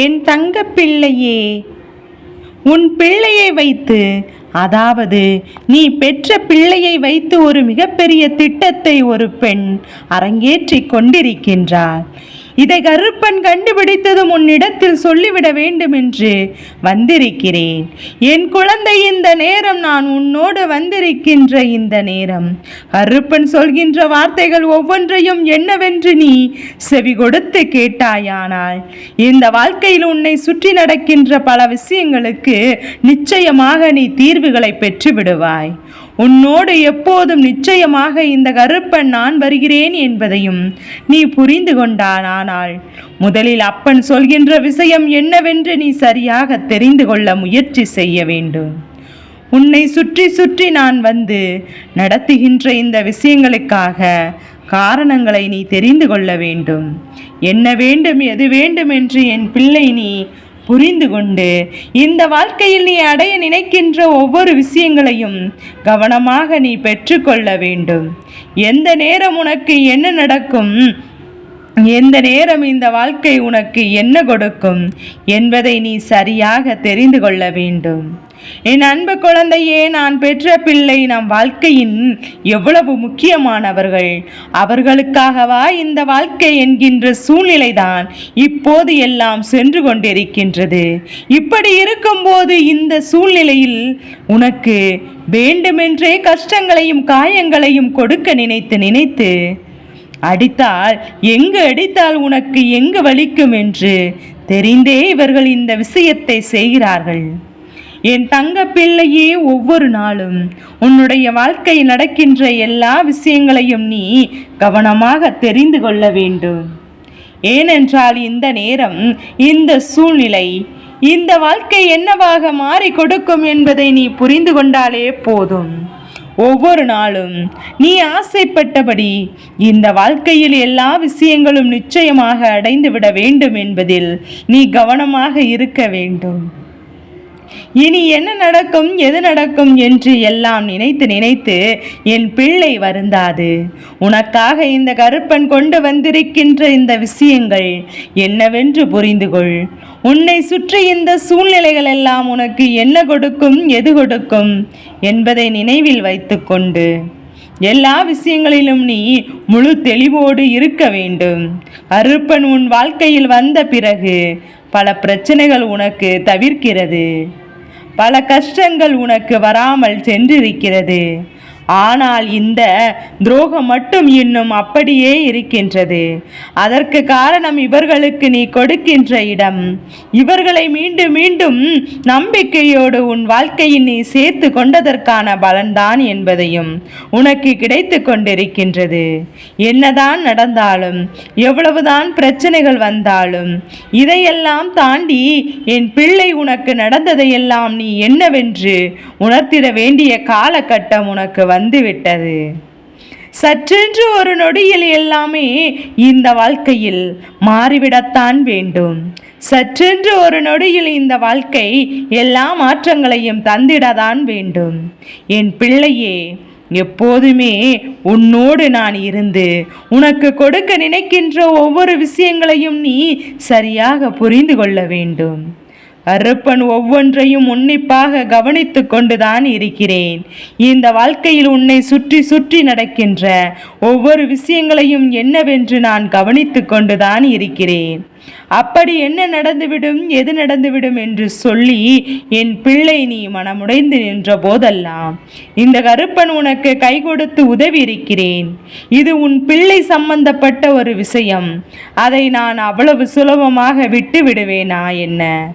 என் தங்க பிள்ளையே உன் பிள்ளையை வைத்து அதாவது நீ பெற்ற பிள்ளையை வைத்து ஒரு மிகப்பெரிய திட்டத்தை ஒரு பெண் அரங்கேற்றிக் கொண்டிருக்கின்றாள். இதை கருப்பன் கண்டுபிடித்ததும் உன்னிடத்தில் சொல்லிவிட வேண்டும் என்று வந்திருக்கிறேன். என் குழந்தை இந்த நேரம் நான் உன்னோடு வந்திருக்கின்ற இந்த நேரம். கருப்பன் சொல்கின்ற வார்த்தைகள் ஒவ்வொன்றையும் என்னவென்று நீ செவி கொடுத்து கேட்டாயானால் இந்த வாழ்க்கையில் உன்னை சுற்றி நடக்கின்ற பல விஷயங்களுக்கு நிச்சயமாக நீ தீர்வுகளை பெற்று விடுவாய் உன்னோடு எப்போதும் நிச்சயமாக இந்த கருப்பன் நான் வருகிறேன் என்பதையும் நீ புரிந்து கொண்டானால் முதலில் அப்பன் சொல்கின்ற விஷயம் என்னவென்று நீ சரியாக தெரிந்து கொள்ள முயற்சி செய்ய வேண்டும். உன்னை சுற்றி சுற்றி நான் வந்து நடத்துகின்ற இந்த விஷயங்களுக்காக காரணங்களை நீ தெரிந்து கொள்ள வேண்டும். என்ன வேண்டும் எது வேண்டும் என்று என் பிள்ளை நீ புரிந்து கொண்டு இந்த வாழ்க்கையில் நீ அடைய நினைக்கின்ற ஒவ்வொரு விஷயங்களையும் கவனமாக நீ பெற்றுக்கொள்ள வேண்டும். எந்த நேரம் உனக்கு என்ன நடக்கும்? எந்த நேரம் இந்த வாழ்க்கை உனக்கு என்ன கொடுக்கும் என்பதை நீ சரியாக தெரிந்து கொள்ள வேண்டும். என் அன்பு குழந்தையே நான் பெற்ற பிள்ளை நம் வாழ்க்கையின் எவ்வளவு முக்கியமானவர்கள். அவர்களுக்காகவா இந்த வாழ்க்கை என்கின்ற சூழ்நிலைதான் இப்போது எல்லாம் சென்று கொண்டிருக்கின்றது. இப்படி இருக்கும்போது இந்த சூழ்நிலையில் உனக்கு வேண்டுமென்றே கஷ்டங்களையும் காயங்களையும் கொடுக்க நினைத்து நினைத்து அடித்தால் எங்கு அடித்தால் உனக்கு எங்கு வலிக்கும் என்று தெரிந்தே இவர்கள் இந்த விஷயத்தை செய்கிறார்கள். என் தங்க பிள்ளையே ஒவ்வொரு நாளும் உன்னுடைய வாழ்க்கையில் நடக்கின்ற எல்லா விஷயங்களையும் நீ கவனமாக தெரிந்து கொள்ள வேண்டும். ஏனென்றால் இந்த நேரம் இந்த சூழ்நிலை இந்த வாழ்க்கை என்னவாக மாறி கொடுக்கும் என்பதை நீ புரிந்து கொண்டாலே போதும். ஒவ்வொரு நாளும் நீ ஆசைப்பட்டபடி இந்த வாழ்க்கையில் எல்லா விஷயங்களும் நிச்சயமாக அடைந்துவிட வேண்டும் என்பதில் நீ கவனமாக இருக்க வேண்டும். இனி என்ன நடக்கும் எது நடக்கும் என்று எல்லாம் நினைத்து நினைத்து என் பிள்ளை வருந்தாது. உனக்காக இந்த கருப்பன் கொண்டு வந்திருக்கின்ற இந்த விஷயங்கள் என்னவென்று புரிந்து கொள் உன்னை சுற்றி இந்த சூழ்நிலைகள் எல்லாம் உனக்கு என்ன கொடுக்கும் எது கொடுக்கும் என்பதை நினைவில் வைத்துக்கொண்டு. எல்லா விஷயங்களிலும் நீ முழு தெளிவோடு இருக்க வேண்டும். அருப்பன் உன் வாழ்க்கையில் வந்த பிறகு பல பிரச்சனைகள் உனக்கு தவிர்க்கிறது. பல கஷ்டங்கள் உனக்கு வராமல் சென்றிருக்கிறது. ஆனால் இந்த துரோகம் மட்டும் இன்னும் அப்படியே இருக்கின்றது. அதற்கு காரணம் இவர்களுக்கு நீ கொடுக்கின்ற இடம். இவர்களை மீண்டும் மீண்டும் நம்பிக்கையோடு உன் வாழ்க்கையில் நீ சேர்த்து கொண்டதற்கான பலன்தான் என்பதையும் உனக்கு கிடைத்து கொண்டிருக்கின்றது. என்னதான் நடந்தாலும் எவ்வளவுதான் பிரச்சனைகள் வந்தாலும் இதையெல்லாம் தாண்டி என் பிள்ளை உனக்கு நடந்ததையெல்லாம் நீ என்னவென்று உணர்த்திட வேண்டிய காலகட்டம் உனக்கு வந்துவிட்டது. சற்றென்று ஒரு நொடியில் எல்லாமே இந்த வாழ்க்கையில் மாறிவிடத்தான் வேண்டும். சற்றென்று ஒரு நொடியில் இந்த வாழ்க்கை எல்லா மாற்றங்களையும் தந்திடத்தான் வேண்டும். என் பிள்ளையே எப்போதுமே உன்னோடு நான் இருந்து உனக்கு கொடுக்க நினைக்கின்ற ஒவ்வொரு விஷயங்களையும் நீ சரியாக புரிந்து கொள்ள வேண்டும். அருப்பன் ஒவ்வொன்றையும் உன்னிப்பாக கவனித்து கொண்டுதான் இருக்கிறேன். இந்த வாழ்க்கையில் உன்னை சுற்றி சுற்றி நடக்கின்ற ஒவ்வொரு விஷயங்களையும் என்னவென்று நான் கவனித்து கொண்டுதான் இருக்கிறேன். அப்படி என்ன நடந்துவிடும் எது நடந்துவிடும் என்று சொல்லி என் பிள்ளை நீ மனமுடைந்து நின்ற போதெல்லாம் இந்த கருப்பன் உனக்கு கை கொடுத்து உதவி இருக்கிறேன். இது உன் பிள்ளை சம்பந்தப்பட்ட ஒரு விஷயம். அதை நான் அவ்வளவு சுலபமாக விட்டு விடுவேனா என்ன?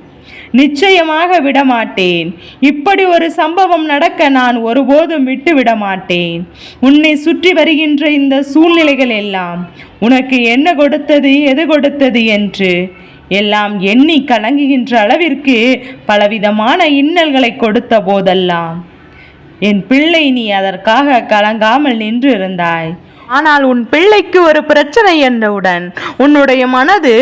நிச்சயமாக விடமாட்டேன். இப்படி ஒரு சம்பவம் நடக்க நான் ஒருபோதும் விட்டு விட மாட்டேன் உன்னை சுற்றி வருகின்ற இந்த சூழ்நிலைகள் எல்லாம் உனக்கு என்ன கொடுத்தது எது கொடுத்தது என்று எல்லாம் எண்ணி கலங்குகின்ற அளவிற்கு பலவிதமான இன்னல்களை கொடுத்த போதெல்லாம் என் பிள்ளை நீ அதற்காக கலங்காமல் நின்று இருந்தாய். ஆனால் உன் பிள்ளைக்கு ஒரு பிரச்சனை என்றவுடன் உன்னுடைய மனது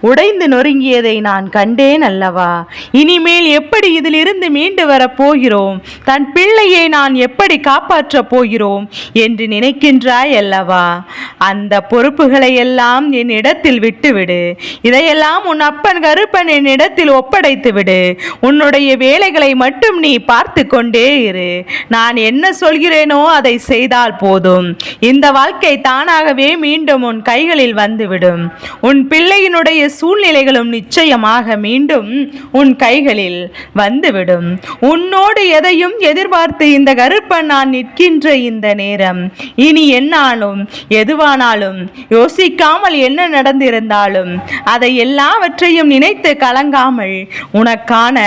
உடைந்து நொறுங்கியதை நான் கண்டேன் அல்லவா? இனிமேல் எப்படி இதிலிருந்து மீண்டு வரப் போகிறோம்? தன் பிள்ளையை நான் எப்படி காப்பாற்றப் போகிறோம் என்று நினைக்கின்றாய் அல்லவா? அந்த பொறுப்புகளை எல்லாம் என் இடத்தில் விட்டுவிடு. இதையெல்லாம் உன் அப்பன் கருப்பன் என் இடத்தில் ஒப்படைத்து விடு. உன்னுடைய வேலைகளை மட்டும் நீ பார்த்து கொண்டே இரு. நான் என்ன சொல்கிறேனோ அதை செய்தால் போதும். இந்த வாழ்க்கை தானாகவே மீண்டும் உன் கைகளில் வந்துவிடும். உன் பிள்ளையினுடைய சூழ்நிலைகளும் நிச்சயமாக மீண்டும் உன் கைகளில் வந்துவிடும். உன்னோடு எதையும் எதிர்பார்த்து இந்த கருப்பன் நான் நிற்கின்ற இந்த நேரம் இனி என்னாலும் எதுவானாலும் யோசிக்காமல் என்ன நடந்திருந்தாலும் அதை எல்லாவற்றையும் நினைத்து கலங்காமல் உனக்கான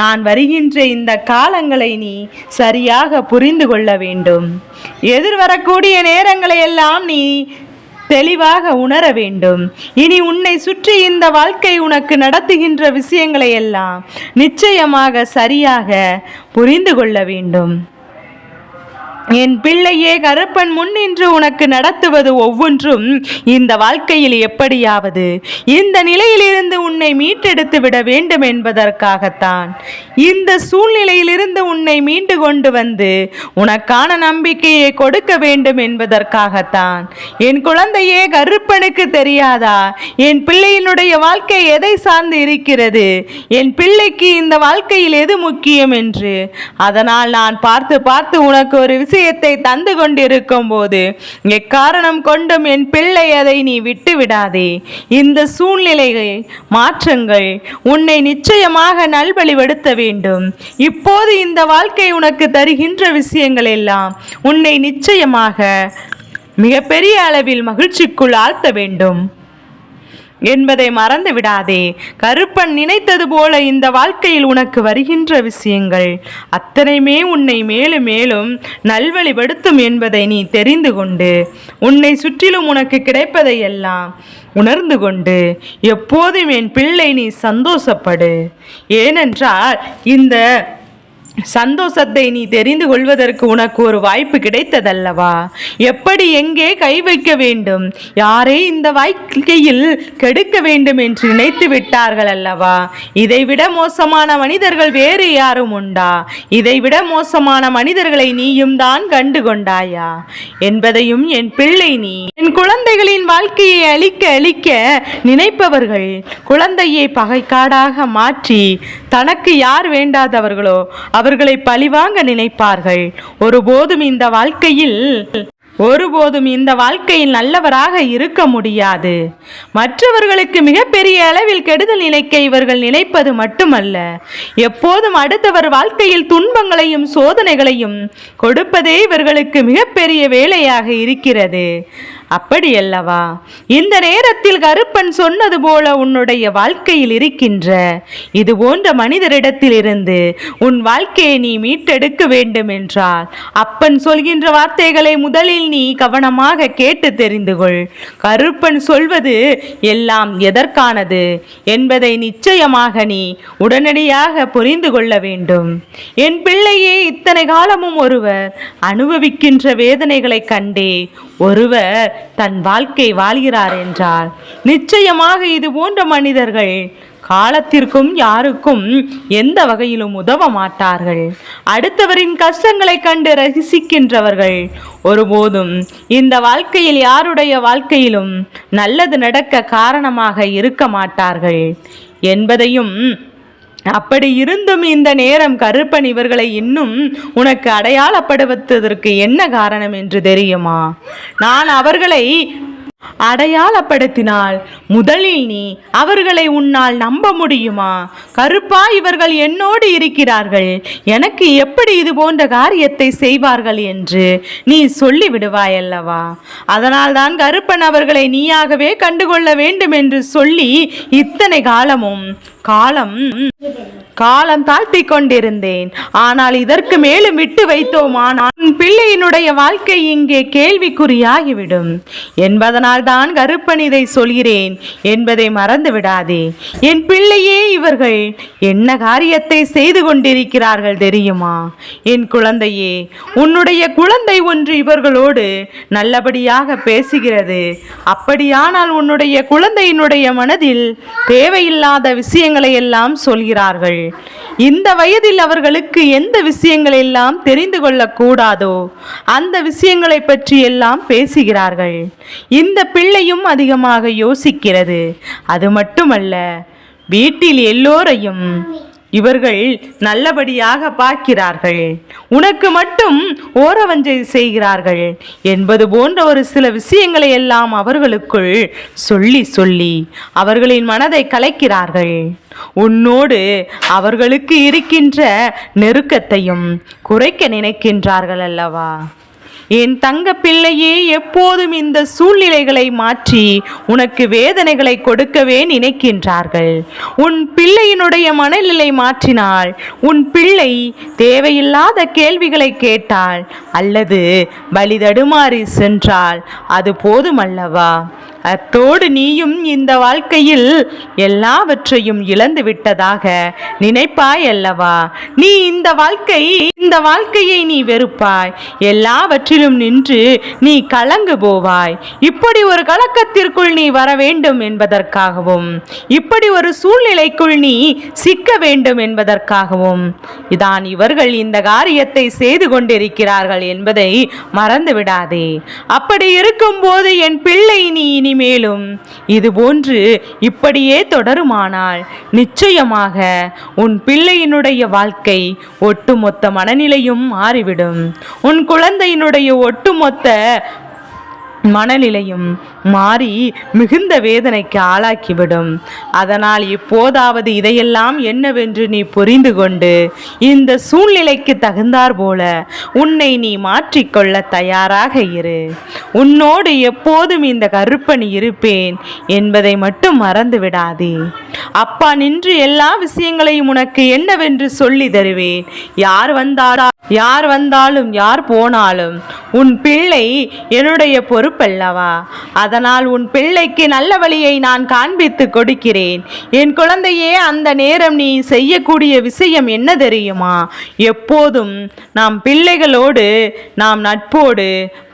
நான் வருகின்ற இந்த காலங்களை நீ சரியாக புரிந்து கொள்ள வேண்டும். எதிர்வரக்கூடிய நேரங்களை எல்லாம் நீ தெளிவாக உணர வேண்டும். இனி உன்னை சுற்றி இந்த வாழ்க்கை உனக்கு நடத்துகின்ற விஷயங்களை எல்லாம் நிச்சயமாக சரியாக புரிந்து கொள்ள வேண்டும். என் பிள்ளையே கருப்பன் முன்னின்று உனக்கு நடத்துவது ஒவ்வொன்றும் இந்த வாழ்க்கையில் எப்படியாவது? இந்த நிலையிலிருந்து உன்னை மீட்டெடுத்து விட வேண்டும் என்பதற்காகத்தான். இந்த சூழ்நிலையிலிருந்து உன்னை மீண்டு கொண்டு வந்து உனக்கான நம்பிக்கையை கொடுக்க வேண்டும் என்பதற்காகத்தான். என் குழந்தையே கருப்பனுக்கு தெரியாதா? என் பிள்ளையினுடைய வாழ்க்கை எதை சார்ந்து இருக்கிறது? என் பிள்ளைக்கு இந்த வாழ்க்கையில் எது முக்கியம் என்று? அதனால் நான் பார்த்து பார்த்து உனக்கு ஒரு விஷயத்தை தந்து கொண்டிருக்கும் போது எக்காரணம் கொண்டும் என் பிள்ளை அதை நீ விட்டு விடாதே இந்த சூழ்நிலைகள் மாற்றங்கள் உன்னை நிச்சயமாக நல்வழிப்படுத்த வேண்டும். இப்போது இந்த வாழ்க்கை உனக்கு தருகின்ற விஷயங்கள் எல்லாம் உன்னை நிச்சயமாக மிகப்பெரிய அளவில் மகிழ்ச்சிக்குள் ஆழ்த்த வேண்டும். என்பதை மறந்து விடாதே. கருப்பன் நினைத்தது போல இந்த வாழ்க்கையில் உனக்கு வருகின்ற விஷயங்கள். அத்தனையுமே உன்னை மேலும் மேலும் நல்வழிப்படுத்தும் என்பதை நீ தெரிந்து கொண்டு உன்னை சுற்றிலும் உனக்கு கிடைப்பதை எல்லாம் உணர்ந்து கொண்டு எப்போதும் என் பிள்ளை நீ சந்தோஷப்படு. ஏனென்றால் இந்த சந்தோஷத்தை நீ தெரிந்து கொள்வதற்கு உனக்கு ஒரு வாய்ப்பு கிடைத்ததல்லவா? எப்படி எங்கே கை வைக்க வேண்டும்? யாரை இந்த வாழ்க்கையில் கெடுக்க வேண்டும் என்று நினைத்து விட்டார்கள் அல்லவா இதைவிட மோசமான மனிதர்கள் வேறு யாரும் உண்டா? இதைவிட மோசமான மனிதர்களை நீயும் தான் கண்டு கொண்டாயா என்பதையும் என் பிள்ளை நீ என் குழந்தைகளின் வாழ்க்கையை அழிக்க அழிக்க நினைப்பவர்கள் குழந்தையை பகைக்காடாக மாற்றி தனக்கு யார் வேண்டாதவர்களோ அவர்களை பழிவாங்க நினைப்பார்கள். ஒருபோதும் இந்த வாழ்க்கையில் ஒருபோதும் இந்த வாழ்க்கையில் நல்லவராக இருக்க முடியாது. மற்றவர்களுக்கு மிகப்பெரிய அளவில் கெடுதல் நினைக்க இவர்கள் நினைப்பது மட்டுமல்ல. எப்போதும் அடுத்தவர் வாழ்க்கையில் துன்பங்களையும் சோதனைகளையும் கொடுப்பதே இவர்களுக்கு மிகப்பெரிய வேலையாக இருக்கிறது. அப்படியல்லவா? இந்த நேரத்தில் கருப்பன் சொன்னது போல உன்னுடைய வாழ்க்கையில் இருக்கின்ற இது போன்ற மனிதரிடத்தில் இருந்து உன் வாழ்க்கையை நீ மீட்டெடுக்க வேண்டும் என்றால் அப்பன் சொல்கின்ற வார்த்தைகளை முதலில் நீ கவனமாக கேட்டு தெரிந்து கொள். கருப்பன் சொல்வது எல்லாம் எதற்கானது என்பதை நிச்சயமாக நீ உடனடியாக புரிந்து கொள்ள வேண்டும். என் பிள்ளையே இத்தனை காலமும் ஒருவர் அனுபவிக்கின்ற வேதனைகளை கண்டே ஒருவர் தன் வாழ்க்கை வாழ்கிறார் என்றால் நிச்சயமாக இது போன்ற மனிதர்கள் காலத்திற்கும் யாருக்கும் எந்த வகையிலும் உதவ மாட்டார்கள். அடுத்தவரின் கஷ்டங்களை கண்டு ரசிக்கின்றவர்கள் ஒருபோதும் இந்த வாழ்க்கையில் யாருடைய வாழ்க்கையிலும் நல்லது நடக்க காரணமாக இருக்க மாட்டார்கள் என்பதையும் அப்படி இருந்தும் இந்த நேரம் கருப்பன் இவர்களை இன்னும் உனக்கு அடையாளப்படுத்துவதற்கு என்ன காரணம் என்று தெரியுமா? நான் அவர்களை அடையாளப்படுத்தினால் முதலில் நீ அவர்களை உன்னால் நம்ப முடியுமா? கருப்பா இவர்கள் என்னோடு இருக்கிறார்கள். எனக்கு எப்படி இது போன்ற காரியத்தை செய்வார்கள் என்று நீ சொல்லிவிடுவாய் அல்லவா? அதனால்தான் கருப்பன் அவர்களை நீயாகவே கண்டுகொள்ள வேண்டும் என்று சொல்லி இத்தனை காலமும் காலம் காலம் தாழ்த்தி கொண்டிருந்தேன். ஆனால் இதற்கு மேலும் விட்டு வைத்தோமானால் உன் பிள்ளையினுடைய வாழ்க்கை இங்கே கேள்விக்குறியாகிவிடும். என்பதனால் கருப்பன் இதை சொல்கிறேன். என்பதை மறந்து விடாதே என் பிள்ளையே இவர்கள் என்ன காரியத்தை செய்து கொண்டிருக்கிறார்கள் தெரியுமா? என் குழந்தையே உன்னுடைய குழந்தை ஒன்று இவர்களோடு நல்லபடியாக பேசுகிறது. அப்படியானால் உன்னுடைய குழந்தையினுடைய மனதில் தேவையில்லாத விஷயங்களை எல்லாம் சொல்கிறார்கள். இந்த வயதில் அவர்களுக்கு எந்த விஷயங்கள் எல்லாம் தெரிந்து கொள்ளக்கூடாதோ அந்த விஷயங்களை பற்றி எல்லாம் பேசுகிறார்கள். இந்த பிள்ளையும் அதிகமாக யோசிக்கிறது. அது மட்டுமல்ல வீட்டில் எல்லோரையும் இவர்கள் நல்லபடியாக பார்க்கிறார்கள். உனக்கு மட்டும் ஓரவஞ்சை செய்கிறார்கள். என்பது போன்ற ஒரு சில விஷயங்களை எல்லாம் அவர்களுக்குள் சொல்லி சொல்லி அவர்களின் மனதை கலைக்கிறார்கள். உன்னோடு அவர்களுக்கு இருக்கின்ற நெருக்கத்தையும் குறைக்க நினைக்கின்றார்கள் அல்லவா? என் தங்க பிள்ளையே எப்போதும் இந்த சூழ்நிலைகளை மாற்றி உனக்கு வேதனைகளை கொடுக்கவே நினைக்கின்றார்கள். உன் பிள்ளையினுடைய மனநிலை மாற்றினால் உன் பிள்ளை தேவையில்லாத கேள்விகளை கேட்டால் அல்லது வழி தடுமாறி சென்றால் அது போதுமல்லவா? அத்தோடு நீயும் இந்த வாழ்க்கையில் எல்லாவற்றையும் இழந்து விட்டதாக நினைப்பாய் அல்லவா நீ இந்த வாழ்க்கை இந்த வாழ்க்கையை நீ வெறுப்பாய். எல்லாவற்றிலும் நின்று நீ கலங்கு போவாய். இப்படி ஒரு கலக்கத்திற்குள் நீ வர வேண்டும் என்பதற்காகவும் இப்படி ஒரு சூழ்நிலைக்குள் நீ சிக்க வேண்டும் என்பதற்காகவும். இதான் இவர்கள் இந்த காரியத்தை செய்து கொண்டிருக்கிறார்கள் என்பதை மறந்து விடாதே அப்படி இருக்கும்போது என் பிள்ளை நீ இனி இனிமேலும் இதுபோன்று இப்படியே தொடருமானால் நிச்சயமாக உன் பிள்ளையினுடைய வாழ்க்கை ஒட்டுமொத்த மனநிலையும் மாறிவிடும். உன் குழந்தையினுடைய ஒட்டுமொத்த மனநிலையும் மாறி மிகுந்த வேதனைக்கு ஆளாக்கிவிடும். அதனால் இப்போதாவது இதையெல்லாம் என்னவென்று நீ புரிந்து கொண்டு இந்த சூழ்நிலைக்கு தகுந்தாற்போல உன்னை நீ மாற்றிக்கொள்ள தயாராக இரு. உன்னோடு எப்போதும் இந்த கருப்பணி இருப்பேன் என்பதை மட்டும் மறந்து விடாதே அப்பா நின்று எல்லா விஷயங்களையும் உனக்கு என்னவென்று சொல்லி தருவேன். யார் வந்தாரா யார் வந்தாலும் யார் போனாலும் உன் பிள்ளை என்னுடைய பொறுப்பல்லவா? அதனால் உன் பிள்ளைக்கு நல்ல வழியை நான் காண்பித்து கொடுக்கிறேன். என் குழந்தையே அந்த நேரம் நீ செய்யக்கூடிய விஷயம் என்ன தெரியுமா? எப்போதும் நாம் பிள்ளைகளோடு நாம் நட்போடு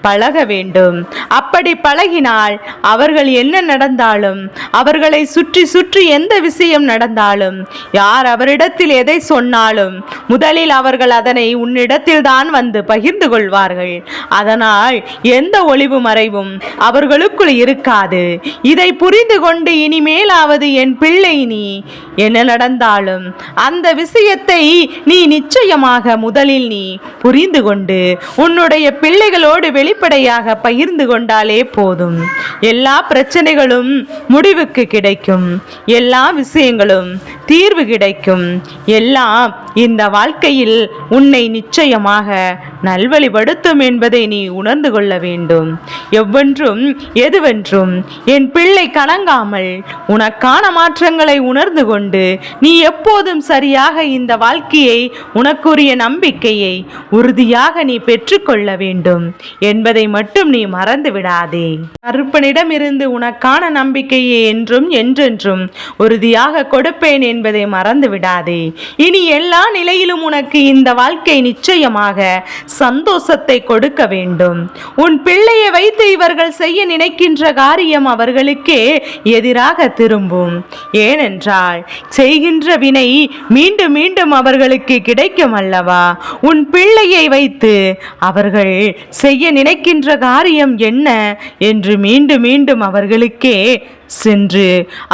பழக வேண்டும். அப்படி பழகினால் அவர்கள் என்ன நடந்தாலும் அவர்களை சுற்றி சுற்றி எந்த விஷயம் நடந்தாலும் யார் அவரிடத்தில் எதை சொன்னாலும் முதலில் அவர்கள் அதனை உன்னிடத்தில் தான் வந்து பகிர்ந்து கொள்வார்கள். அதனால் எந்த ஒளிவு மறைவும் அவர்களுக்குள் இருக்காது. இதை புரிந்து கொண்டு இனிமேலாவது என் பிள்ளை நீ என்ன நடந்தாலும் அந்த விஷயத்தை நீ நிச்சயமாக முதலில் நீ புரிந்து கொண்டு உன்னுடைய பிள்ளைகளோடு வெளி வெளிப்படையாக பகிர்ந்து கொண்டாலே போதும். எல்லா பிரச்சனைகளும் முடிவுக்கு கிடைக்கும். எல்லா விஷயங்களும் தீர்வு கிடைக்கும். எல்லாம் இந்த வாழ்க்கையில் உன்னை நிச்சயமாக நல்வழிப்படுத்தும் என்பதை நீ உணர்ந்து கொள்ள வேண்டும். எவ்வொன்றும் எதுவென்றும் என் பிள்ளை கலங்காமல் உனக்கான மாற்றங்களை உணர்ந்து கொண்டு நீ எப்போதும் சரியாக இந்த வாழ்க்கையை உனக்குரிய நம்பிக்கையை உறுதியாக நீ பெற்றுக்கொள்ள வேண்டும். என் என்பதை மட்டும் நீ மறந்து விடாதே. கருப்பனிடமிருந்து உனக்கான நம்பிக்கையை என்றும் என்றென்றும் உறுதியாக கொடுப்பேன் என்பதை மறந்து விடாதே. இனி எல்லா நிலையிலும் உனக்கு இந்த வாழ்க்கை நிச்சயமாக சந்தோஷத்தை கொடுக்க வேண்டும். உன் பிள்ளையை வைத்து இவர்கள் செய்ய நினைக்கின்ற காரியம் அவர்களுக்கே எதிராக திரும்பும். ஏனென்றால் செய்கின்ற வினை மீண்டும் மீண்டும் அவர்களுக்கு கிடைக்கும் அல்லவா? உன் பிள்ளையை வைத்து அவர்கள் செய்ய நினைக்கின்ற காரியம் என்ன? என்று மீண்டும் மீண்டும் அவர்களுக்கே சென்று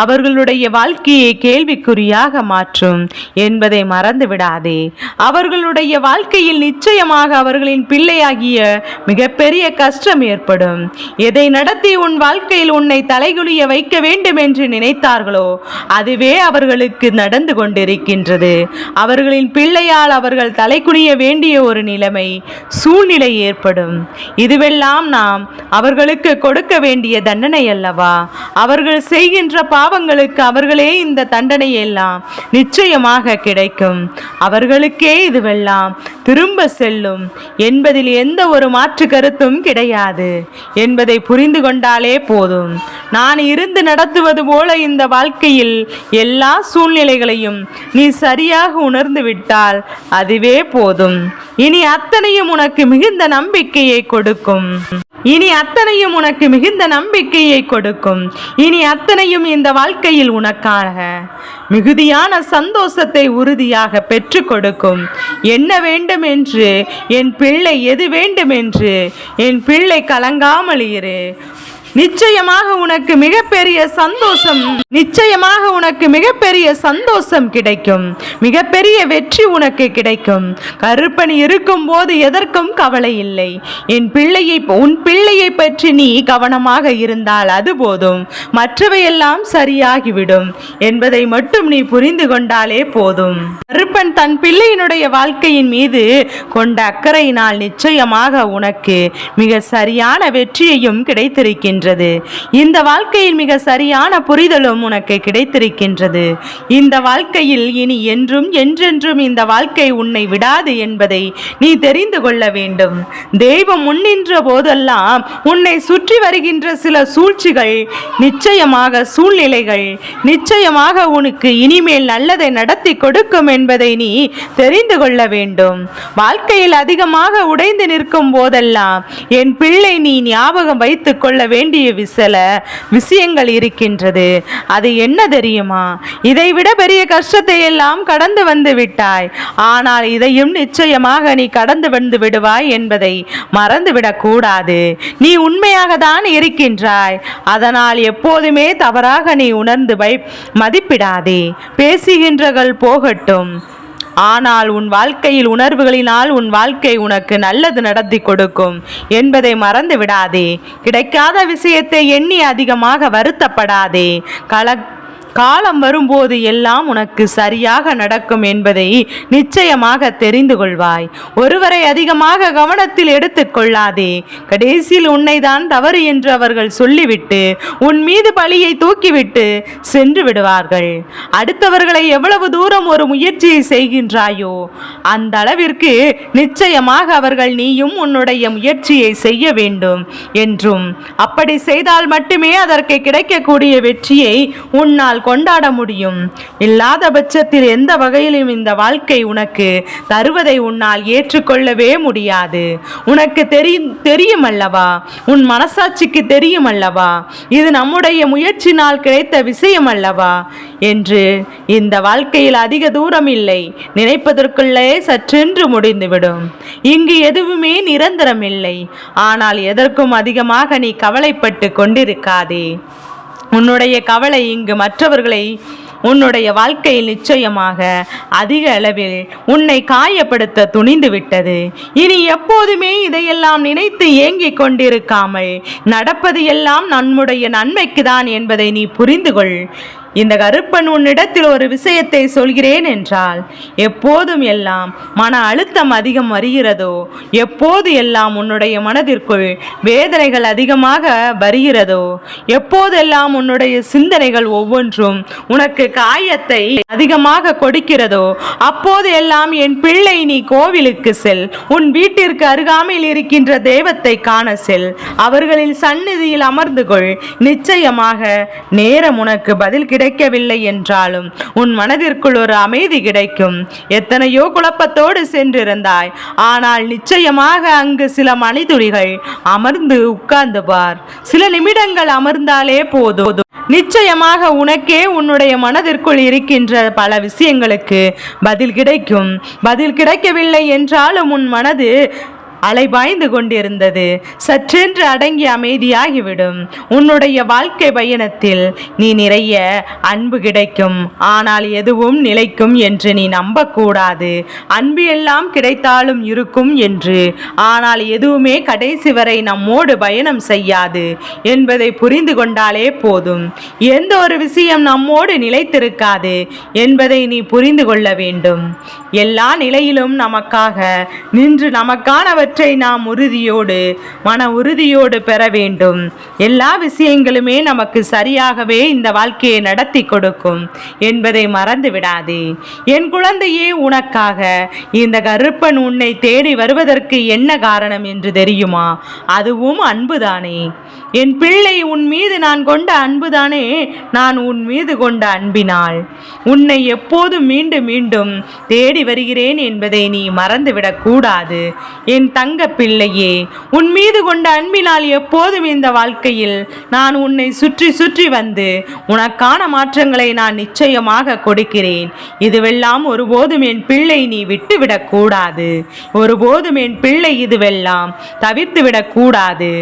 அவர்களுடைய வாழ்க்கையை கேள்விக்குறியாக மாற்றும் என்பதை மறந்து விடாதே அவர்களுடைய வாழ்க்கையில் நிச்சயமாக அவர்களின் பிள்ளையாகிய மிகப்பெரிய கஷ்டம் ஏற்படும். எதை நடத்தி உன் வாழ்க்கையில் உன்னை தலைகுலிய வைக்க வேண்டும் என்று நினைத்தார்களோ அதுவே அவர்களுக்கு நடந்து கொண்டிருக்கின்றது. அவர்களின் பிள்ளையால் அவர்கள் தலைகுனிய வேண்டிய ஒரு நிலைமை சூழ்நிலை ஏற்படும். இதுவெல்லாம் நாம் அவர்களுக்கு கொடுக்க வேண்டிய தண்டனை அல்லவா? அவர்கள் அவர்கள் செய்கின்ற பாவங்களுக்கு அவர்களே இந்த தண்டனை எல்லாம் நிச்சயமாக கிடைக்கும். அவர்களுக்கே இதுவெல்லாம் திரும்ப செல்லும். என்பதில் எந்த ஒரு மாற்று கருத்தும் கிடையாது. என்பதை புரிந்து கொண்டாலே போதும். நான் இருந்து நடத்துவது போல இந்த வாழ்க்கையில் எல்லா சூழ்நிலைகளையும் நீ சரியாக உணர்ந்து விட்டால் அதுவே போதும். இனி அத்தனையும் உனக்கு மிகுந்த நம்பிக்கையை கொடுக்கும். இனி அத்தனையும் உனக்கு மிகுந்த நம்பிக்கையை கொடுக்கும். இனி அத்தனையும் இந்த வாழ்க்கையில் உனக்காக. மிகுதியான சந்தோஷத்தை உறுதியாக பெற்றுக் கொடுக்கும். என்ன வேண்டும் என்று என் பிள்ளை எது வேண்டும் என்று என் பிள்ளை கலங்காமல் இரு. நிச்சயமாக உனக்கு மிகப்பெரிய சந்தோஷம். நிச்சயமாக உனக்கு மிகப்பெரிய சந்தோஷம் கிடைக்கும். மிகப்பெரிய வெற்றி உனக்கு கிடைக்கும். கருப்பன் இருக்கும் போது எதற்கும் கவலை இல்லை. என் பிள்ளையை உன் பிள்ளையை பற்றி நீ கவனமாக இருந்தால் அது போதும். மற்றவையெல்லாம் சரியாகிவிடும் என்பதை மட்டும் நீ புரிந்து கொண்டாலே போதும். கருப்பன் தன் பிள்ளையினுடைய வாழ்க்கையின் மீது கொண்ட அக்கறையினால் நிச்சயமாக உனக்கு மிக சரியான வெற்றியையும் கிடைத்திருக்கின்றது இந்த வாழ்க்கையில் மிக சரியான புரிதலும் உனக்கு கிடைத்திருக்கின்றது. இந்த வாழ்க்கையில் இனி என்றும் என்றென்றும் இந்த வாழ்க்கை உன்னை விடாது என்பதை நீ தெரிந்து கொள்ள வேண்டும். தெய்வம் முன்னின்ற போதெல்லாம் உன்னை சுற்றி வருகின்ற சில சூழ்ச்சிகள் நிச்சயமாக சூழ்நிலைகள் நிச்சயமாக உனக்கு இனிமேல் நல்லதை நடத்தி கொடுக்கும் என்பதை நீ தெரிந்து கொள்ள வேண்டும். வாழ்க்கையில் அதிகமாக உடைந்து நிற்கும் போதெல்லாம் என் பிள்ளை நீ ஞாபகம் வைத்துக் கொள்ள வேண்டும் வேண்டிய விசில விஷயங்கள் இருக்கின்றது. அது என்ன தெரியுமா? இதைவிட பெரிய கஷ்டத்தை எல்லாம் கடந்து வந்து விட்டாய். ஆனால் இதையும் நிச்சயமாக நீ கடந்து வந்து விடுவாய் என்பதை மறந்துவிடக்கூடாது நீ உண்மையாக தான் இருக்கின்றாய். அதனால் எப்போதுமே தவறாக நீ உணர்ந்து வை மதிப்பிடாதே. பேசுகின்றகள் போகட்டும். ஆனால் உன் வாழ்க்கையில் உணர்வுகளினால் உன் வாழ்க்கை உனக்கு நல்லது நடத்தி கொடுக்கும் என்பதை மறந்து விடாதே கிடைக்காத விஷயத்தை எண்ணி அதிகமாக வருத்தப்படாதே. கல காலம் வரும்போது எல்லாம் உனக்கு சரியாக நடக்கும் என்பதை நிச்சயமாக தெரிந்து கொள்வாய். ஒருவரை அதிகமாக கவனத்தில் எடுத்துக்கொள்ளாதே கடைசியில் உன்னைதான் தவறு என்று அவர்கள் சொல்லிவிட்டு உன் மீது பழியை தூக்கிவிட்டு சென்று விடுவார்கள். அடுத்தவர்களை எவ்வளவு தூரம் ஒரு முயற்சியை செய்கின்றாயோ அந்த அளவிற்கு நிச்சயமாக அவர்கள் நீயும் உன்னுடைய முயற்சியை செய்ய வேண்டும் என்றும் அப்படி செய்தால் மட்டுமே அதற்கு கிடைக்கக்கூடிய வெற்றியை உன்னால் கொண்டாட முடியும். இல்லாத பட்சத்தில் எந்த வகையிலும் இந்த வாழ்க்கை உனக்கு தருவதை உன்னால் ஏற்றுக்கொள்ளவே முடியாது. உனக்கு தெரியும் தெரியும் அல்லவா உன் மனசாட்சிக்கு தெரியும் அல்லவா இது நம்முடைய முயற்சினால் கிடைத்த விஷயம் அல்லவா என்று இந்த வாழ்க்கையில் அதிக தூரம் இல்லை. நினைப்பதற்குள்ளே சற்றென்று முடிந்துவிடும். இங்கு எதுவுமே நிரந்தரம் இல்லை ஆனால் எதற்கும் அதிகமாக நீ கவலைப்பட்டு கொண்டிருக்காதே. உன்னுடைய கவலை இங்கு மற்றவர்களை உன்னுடைய வாழ்க்கையில் நிச்சயமாக அதிக அளவில் உன்னை காயப்படுத்த துணிந்து விட்டது. இனி எப்போதுமே இதையெல்லாம் நினைத்து ஏங்கிக் கொண்டிருக்காமல் நடப்பது எல்லாம் நம்முடைய நன்மைக்கு தான் என்பதை நீ புரிந்து கொள் இந்த கருப்பன் உன்னிடத்தில் ஒரு விஷயத்தை சொல்கிறேன் என்றால் எப்போதும் எல்லாம் மன அழுத்தம் அதிகம் வருகிறதோ எப்போது எல்லாம் உன்னுடைய மனதிற்குள் வேதனைகள் அதிகமாக வருகிறதோ எப்போதெல்லாம் உன்னுடைய சிந்தனைகள் ஒவ்வொன்றும் உனக்கு காயத்தை அதிகமாக கொடுக்கிறதோ அப்போது எல்லாம் என் பிள்ளை நீ கோவிலுக்கு செல். உன் வீட்டிற்கு அருகாமையில் இருக்கின்ற தெய்வத்தை காண செல். அவர்களின் சந்நிதியில் அமர்ந்து கொள். நிச்சயமாக நேரம் உனக்கு பதில் கிடைக்கவில்லை என்றாலும் உன் மனதிற்குள் ஒரு அமைதி கிடைக்கும். எத்தனையோ குழப்பத்தோடு சென்றிருந்தாய். ஆனால் நிச்சயமாக அங்கு சில மணித்துளிகள் அமர்ந்து உட்கார்ந்து பார். சில நிமிடங்கள் அமர்ந்தாலே போதும். நிச்சயமாக உனக்கே உன்னுடைய மனதிற்குள் இருக்கின்ற பல விஷயங்களுக்கு பதில் கிடைக்கும். பதில் கிடைக்கவில்லை என்றாலும் உன் மனது அலைபாய்ந்து கொண்டிருந்தது. சற்றென்று அடங்கி அமைதியாகிவிடும். உன்னுடைய வாழ்க்கை பயணத்தில் நீ நிறைய அன்பு கிடைக்கும். ஆனால் எதுவும் நிலைக்கும் என்று நீ நம்பக்கூடாது. அன்பு எல்லாம் கிடைத்தாலும் இருக்கும் என்று. ஆனால் எதுவுமே கடைசி வரை நம்மோடு பயணம் செய்யாது என்பதை புரிந்து கொண்டாலே போதும். எந்த ஒரு விஷயம் நம்மோடு நிலைத்திருக்காது என்பதை நீ புரிந்து கொள்ள வேண்டும். எல்லா நிலையிலும் நமக்காக நின்று நமக்கானவர் எல்லாவற்றை நாம் உறுதியோடு மன உறுதியோடு பெற வேண்டும். எல்லா விஷயங்களுமே நமக்கு சரியாகவே இந்த வாழ்க்கையை நடத்தி கொடுக்கும் என்பதை மறந்து விடாதே. என் குழந்தையே உனக்காக இந்த கருப்பன் உன்னை தேடி வருவதற்கு என்ன காரணம் என்று தெரியுமா? அதுவும் அன்புதானே. என் பிள்ளை உன் மீது நான் கொண்ட அன்புதானே. நான் உன் மீது கொண்ட அன்பினால். உன்னை எப்போதும் மீண்டும் மீண்டும் தேடி வருகிறேன் என்பதை நீ மறந்துவிடக் கூடாது என் தங்க பிள்ளையே உன் மீது கொண்ட அன்பினால் எப்போதும் இந்த வாழ்க்கையில் நான் உன்னை சுற்றி சுற்றி வந்து உனக்கான மாற்றங்களை நான் நிச்சயமாக கொடுக்கிறேன். இதுவெல்லாம் ஒருபோதும் என் பிள்ளை நீ விட்டுவிடக்கூடாது ஒருபோதும் என் பிள்ளை இதுவெல்லாம் தவிர்த்து விடக்கூடாது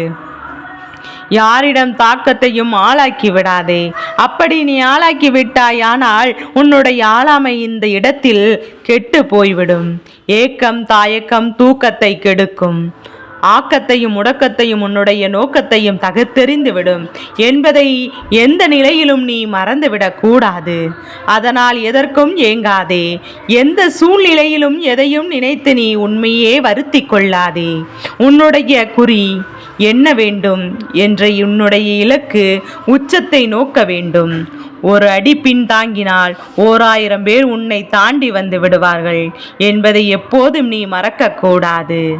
யாரிடம் தாக்கத்தையும் ஆளாக்கி விடாதே. அப்படி நீ ஆளாக்கி விட்டாயானால் உன்னுடைய ஆளாமை இந்த இடத்தில் கெட்டு போய்விடும். ஏக்கம் தாயக்கம் தூக்கத்தை கெடுக்கும். ஆக்கத்தையும் முடக்கத்தையும் உன்னுடைய நோக்கத்தையும் தகுத்தெறிந்துவிடும் என்பதை எந்த நிலையிலும் நீ மறந்துவிடக் கூடாது. அதனால் எதற்கும் ஏங்காதே. எந்த சூழ்நிலையிலும் எதையும் நினைத்து நீ உண்மையே வருத்தி கொள்ளாதே. உன்னுடைய குறி என்ன வேண்டும்? என்ற உன்னுடைய இலக்கு உச்சத்தை நோக்க வேண்டும். ஒரு அடி பின்தாங்கினால் ஓராயிரம் பேர் உன்னை தாண்டி வந்து விடுவார்கள் என்பதை எப்போதும் நீ மறக்கக்கூடாது.